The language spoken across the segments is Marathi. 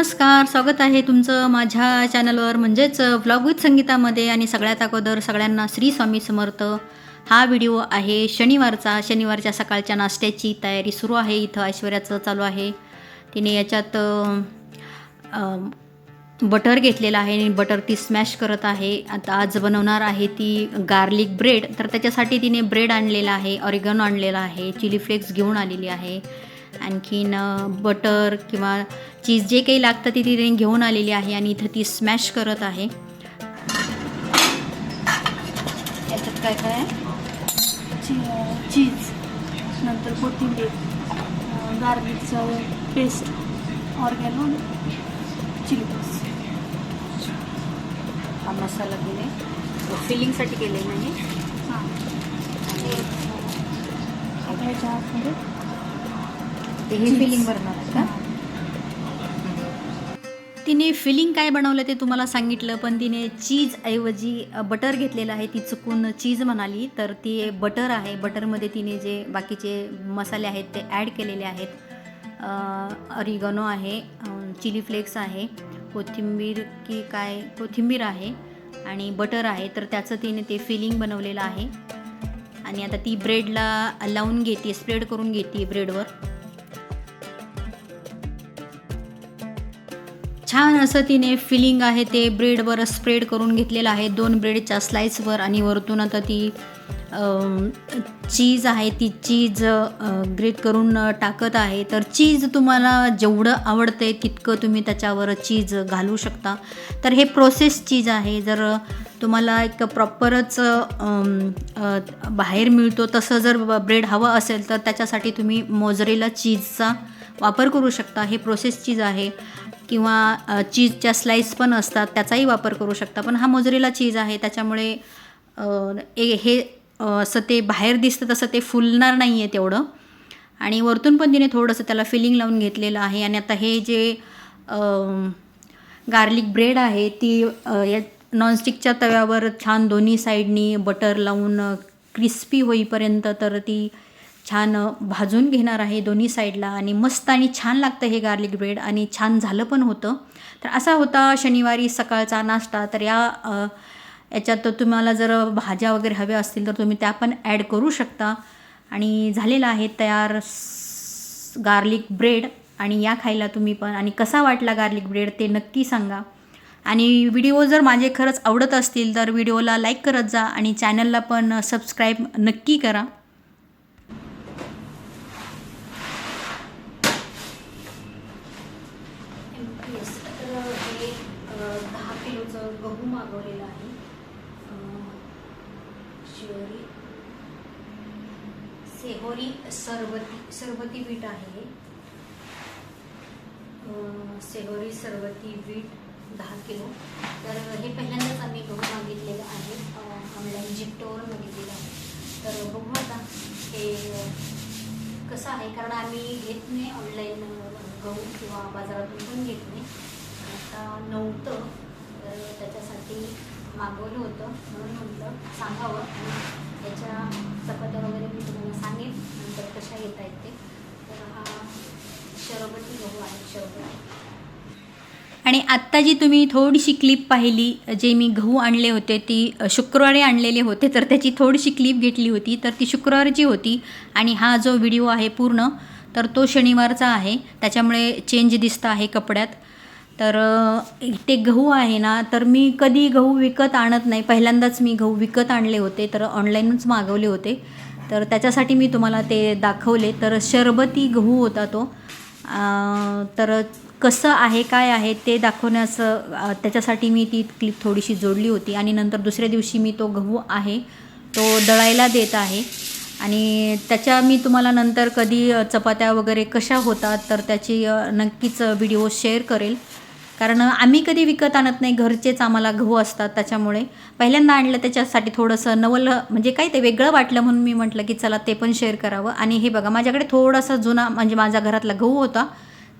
नमस्कार स्वागत आहे तुमचं माझ्या चॅनलवर म्हणजेच ब्लॉग विथ संगीतामध्ये आणि सगळ्यात अगोदर सगळ्यांना श्री स्वामी समर्थ. हा व्हिडिओ आहे शनिवारचा. शनिवारच्या सकाळच्या नाश्त्याची तयारी सुरू आहे. इथं ऐश्वर्याचं चालू आहे. तिने याच्यात बटर घेतलेलं आहे आणि बटर ती स्मॅश करत आहे. आता आज बनवणार आहे ती गार्लिक ब्रेड तर त्याच्यासाठी तिने ब्रेड आणलेला आहे ऑरिगनो आणलेला आहे चिली फ्लेक्स घेऊन आलेली आहे. आणखीन बटर किंवा चीज जे काही लागतं ते तिने घेऊन आलेली आहे आणि इथं ती स्मॅश करत आहे. याच्यात काय काय चीज नंतर कोथिंबीर गार्लिकचं पेस्ट ऑर्गॅनो चिली हा मसाला दिले फिलिंगसाठी केले म्हणजे हां. ह्याच्या आतमध्ये हे फिलिंग बनवणार का? तिने फिलिंग काय बनवलं ते तुम्हाला सांगितलं पण तिने चीज ऐवजी बटर घेतलेलं आहे ती चुकून चीज म्हणाली. तर ती बटर आहे. बटरमध्ये तिने जे बाकीचे मसाले आहेत ते ॲड केलेले आहेत. अरिगनो आहे चिली फ्लेक्स आहे कोथिंबीर की काय कोथिंबीर आहे आणि बटर आहे. तर त्याचं तिने ते फिलिंग बनवलेलं आहे. आणि आता ती ब्रेडला लावून घेते स्प्रेड करून घेते ब्रेडवर छान असं तिने फिलिंग आहे ते ब्रेडवर स्प्रेड करून घेतलेलं आहे. दोन ब्रेडच्या स्लाईसवर आणि वरतून आता ती चीज आहे. ती चीज ग्रेट करून टाकत आहे. तर चीज तुम्हाला जेवढं आवडतं आहे तितकं तुम्ही त्याच्यावर चीज घालू शकता. तर हे प्रोसेस चीज आहे. जर तुम्हाला एक प्रॉपरच बाहेर मिळतो तसं जर ब्रेड हवं असेल तर त्याच्यासाठी तुम्ही मोजरेला चीजचा वापर करू शकता. हे प्रोसेस चीज आहे. किंवा चीजच्या स्लाईस पण असतात त्याचाही वापर करू शकता. पण हा मोजरेला चीज आहे त्याच्यामुळे ए हे असं ते बाहेर दिसतं तसं ते फुलणार नाही आहे तेवढं. आणि वरतून पण तिने थोडंसं त्याला फिलिंग लावून घेतलेलं आहे. आणि आता हे जे गार्लिक ब्रेड आहे ती या नॉनस्टिकच्या तव्यावर छान दोन्ही साईडनी बटर लावून क्रिस्पी होईपर्यंत तर ती छान भाजून घेणार आहे दोन्ही साईडला आणि मस्त आणि छान लागतं हे गार्लिक ब्रेड आणि छान झालं पण होतं. तर असा होता शनिवारी सकाळचा नाश्ता. तर या याच्यात तुम्हाला जर भाज्या वगैरे हव्या असतील तर तुम्ही त्या पण ॲड करू शकता. आणि झालेला आहे तयार गार्लिक ब्रेड आणि या खायला तुम्ही पण. आणि कसा वाटला गार्लिक ब्रेड ते नक्की सांगा. आणि व्हिडिओ जर माझे खरंच आवडत असतील तर व्हिडिओला लाईक करत जा आणि चॅनलला पण सबस्क्राईब नक्की करा येस तर हे दहा किलोचं गहू आहे. शिवरी सेहोरी सरबती सरबती बीट आहे. सेहोरी सरबती बीट दहा किलो. तर हे पहिल्यांदाच आम्ही गहू मागितलेलं आहे. ऑनलाईन जिप्टोवर मागितलेलं आहे. तर बघू आता हे कसं आहे. कारण आम्ही घेत नाही ऑनलाईन गहू किंवा बाजारातून पण घेत नाही. आता नव्हतं. तर त्याच्यासाठी मागवलं होतं. म्हणून म्हटलं सांगावं. आणि त्याच्या चपात्या वगैरे मी तुम्हाला सांगेन. नंतर कशा येत आहेत ते. तर हा शरबती गहू आहे. शरबती आणि आत्ता जी तुम्ही थोडीशी क्लिप पाहिली जे मी गहू आणले होते ती शुक्रवारी आणलेले होते तर त्याची थोडीशी क्लिप घेतली होती. तर ती शुक्रवारची होती आणि हा जो व्हिडिओ आहे पूर्ण तर तो शनिवारचा आहे. त्याच्यामुळे चेंज दिसतं आहे कपड्यात. तर ते गहू आहे ना तर मी कधी गहू विकत आणत नाही. पहिल्यांदाच मी गहू विकत आणले होते तर ऑनलाईनच मागवले होते. तर त्याच्यासाठी मी तुम्हाला ते दाखवले. तर शरबती गहू होता तो. तर कसं आहे काय आहे ते दाखवण्याचं त्याच्यासाठी मी ती क्लिप थोडीशी जोडली होती. आणि नंतर दुसऱ्या दिवशी मी तो गहू आहे तो दळायला देत आहे. आणि त्याच्या मी तुम्हाला नंतर कधी चपात्या वगैरे कशा होतात तर त्याची नक्कीच व्हिडिओ शेअर करेल. कारण आम्ही कधी विकत आणत नाही घरचेच आम्हाला गहू असतात त्याच्यामुळे. पहिल्यांदा आणलं त्याच्यासाठी थोडंसं नवलं म्हणजे काय ते वेगळं वाटलं म्हणून मी म्हटलं की चला ते पण शेअर करावं. आणि हे बघा माझ्याकडे थोडासा जुना म्हणजे माझ्या घरातला गहू होता.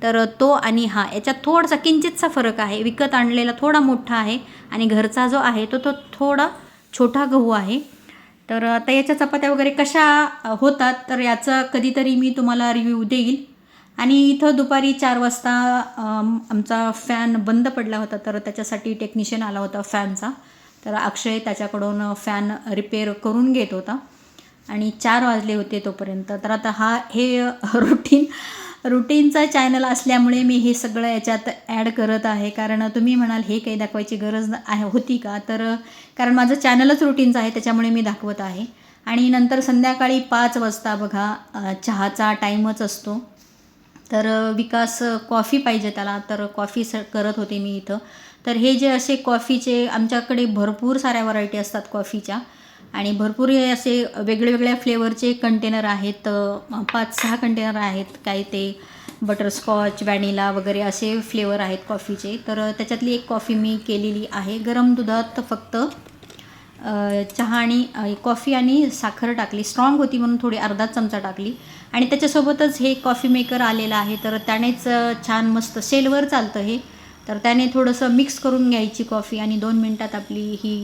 तर तो आणि हा याच्यात थोडासा किंचितचा फरक आहे. विकत आणलेला थोडा मोठा आहे आणि घरचा जो आहे तो तो थोडा छोटा गहू आहे. तर आता याच्या चपात्या वगैरे कशा होतात तर याचा कधीतरी मी तुम्हाला रिव्ह्यू देईल. आणि इथं दुपारी चार वाजता आमचा फॅन बंद पडला होता तर त्याच्यासाठी टेक्निशियन आला होता फॅनचा तर अक्षय त्याच्याकडून फॅन रिपेअर करून घेत होता. आणि चार वाजले होते तोपर्यंत. तर आता हा हे रुटीन रुटीनचा चॅनल असल्यामुळे मी हे सगळं याच्यात ॲड करत आहे. कारण तुम्ही म्हणाल हे काही दाखवायची गरज आहे होती का? तर कारण माझं चॅनलच रुटीनचं आहे त्याच्यामुळे मी दाखवत आहे. आणि नंतर संध्याकाळी पाच वाजता बघा चहाचा टाईमच असतो. तर विकास कॉफी पाहिजे त्याला. तर कॉफी स करत होते मी इथं. तर हे जे असे कॉफीचे आमच्याकडे भरपूर साऱ्या व्हरायटी असतात कॉफीच्या. आणि भरपूर हे असे वेगळे वेगळ्या फ्लेवरचे कंटेनर आहेत पाच सहा कंटेनर आहेत. काही ते बटरस्कॉच वॅनिला वगैरे असे फ्लेवर आहेत कॉफीचे. तर त्याच्यातली एक कॉफी मी केलेली आहे. गरम दुधात फक्त चहा आणि कॉफी आणि साखर टाकली. स्ट्रॉंग होती म्हणून थोडी अर्धा चमचा टाकली. आणि त्याच्यासोबतच हे कॉफी मेकर आलेलं आहे. तर त्यानेच छान मस्त सेलवर चालतं हे. तर त्याने थोडंसं मिक्स करून घ्यायची कॉफी आणि दोन मिनटात आपली ही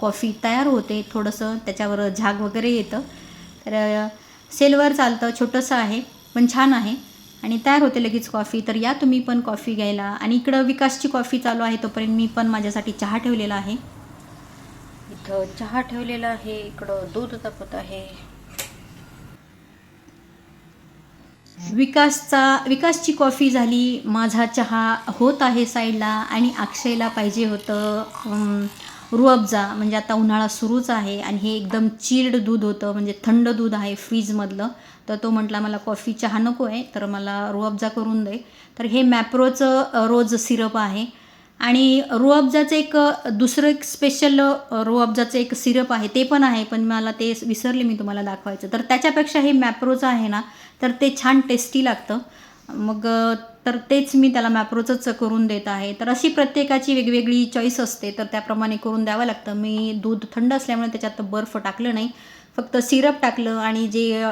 कॉफी तयार होते. थोडंसं त्याच्यावर झाग वगैरे येतं. तर सेलवर चालतं. छोटंसं आहे पण छान आहे. आणि तयार होते लगेच कॉफी तर या तुम्ही पण कॉफी घ्यायला. आणि इकडं विकासची कॉफी चालू आहे तोपर्यंत मी पण माझ्यासाठी चहा ठेवलेला आहे. इथं चहा ठेवलेला आहे. इकडं दूध तापत आहे. विकासचा विकासची कॉफी झाली माझा चहा होत आहे साईडला आणि अक्षयला पाहिजे होतं रुअबजा म्हणजे आता उन्हाळा सुरूच आहे आणि हे एकदम चिल्ड दूध होतं म्हणजे थंड दूध आहे फ्रीजमधलं. तर तो म्हटला मला कॉफी चहा नको आहे तर मला रुअबजा करून दे. तर हे मॅप्रोचं रोज सिरप आहे. आणि रुअबजाचं एक दुसरं एक स्पेशल रुअबजाचं एक सिरप आहे ते पण आहे पण मला ते विसरले मी तुम्हाला दाखवायचं. तर त्याच्यापेक्षा हे मॅप्रोचं आहे ना तर ते छान टेस्टी लागतं. मग तर तेच मी त्याला मॅप्रोचंच करून देत आहे. तर अशी प्रत्येकाची वेगवेगळी चॉईस असते तर त्याप्रमाणे करून द्यावं लागतं. मी दूध थंड असल्यामुळे त्याच्यात बर्फ टाकलं नाही फक्त सिरप टाकलं आणि जे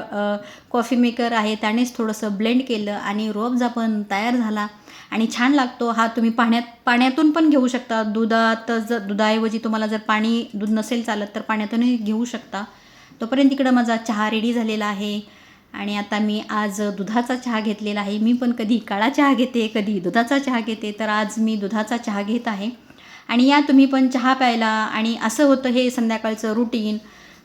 कॉफी मेकर आहे त्यानेच थोडंसं ब्लेंड केलं आणि रोबजा पण तयार झाला. आणि छान लागतो. हा तुम्ही पाण्यात पाण्यातून पण घेऊ शकता. दुधात जर दुधाऐवजी तुम्हाला जर पाणी दूध नसेल चालत तर पाण्यातूनही घेऊ शकता. तोपर्यंत इकडं माझा चहा रेडी झालेला आहे. आणि आता मी आज दुधाचा चहा घेतलेला आहे. मी पण कधी काळा चहा घेते कधी दुधाचा चहा घेते तर आज मी दुधाचा चहा घेत आहे. आणि या तुम्ही पण चहा प्यायला आणि असं होतं हे संध्याकाळचं रुटीन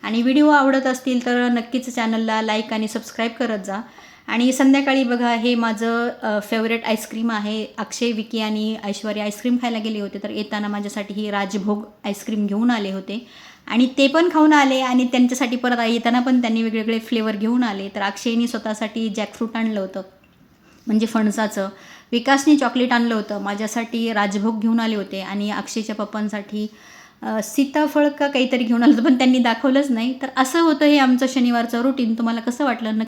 आणि व्हिडिओ आवडत असतील तर नक्कीच चॅनलला लाईक आणि सबस्क्राईब करत जा. आणि संध्याकाळी बघा हे माझं फेवरेट आईस्क्रीम आहे. अक्षय विकी आणि ऐश्वर्या आईस्क्रीम खायला गेले होते. तर येताना माझ्यासाठी ही राजभोग आईस्क्रीम घेऊन आले होते. आणि ते पण खाऊन आले आणि त्यांच्यासाठी परत येताना पण त्यांनी वेगवेगळे फ्लेवर घेऊन आले. तर अक्षयनी स्वतःसाठी जॅकफ्रूट आणलं होतं. म्हणजे फणसाचं. विकासने चॉकलेट आणलं होतं. माझ्यासाठी राजभोग घेऊन आले होते. आणि अक्षयच्या पप्पांसाठी सीताफळ का काहीतरी घेऊन आलं होतं. पण त्यांनी दाखवलंच नाही. तर असं होतं हे आमचं शनिवारचं रुटीन तुम्हाला कसं वाटलं? नक्की